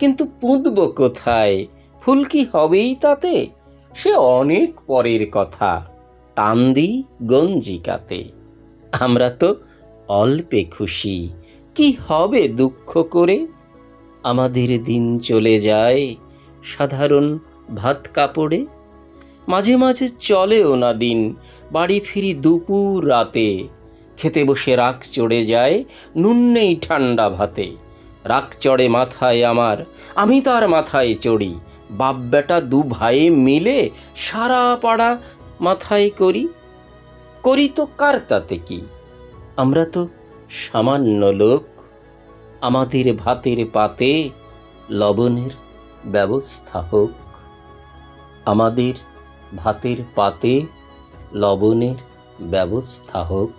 কিন্তু পুঁতব কোথায়? ফুল কি হবেই তাতে? সে অনেক পরের কথা। টান গঞ্জিকাতে। আমরা তো অল্পে খুশি। কি হবে দুঃখ করে? আমাদের দিন চলে যায় সাধারণ ভাত কাপড়ে। মাঝে মাঝে চলেও না দিন। বাড়ি ফিরি দুপুর রাতে। খেতে বসে রাগ চড়ে যায় নুন নেই ঠান্ডা ভাতে। রাগ চড়ে মাথায় আমার, আমি তার মাথায় চড়ি। বাপ বেটা দু ভাই মিলে সারা পাড়া মাথায় করি। করি তো কার তাতে কি? আমরা তো সামান্য লোক। আমাদের ভাতের পাতে লবণের ব্যবস্থা হোক। আমাদের ভাতের পাতে লবণের ব্যবস্থা হোক।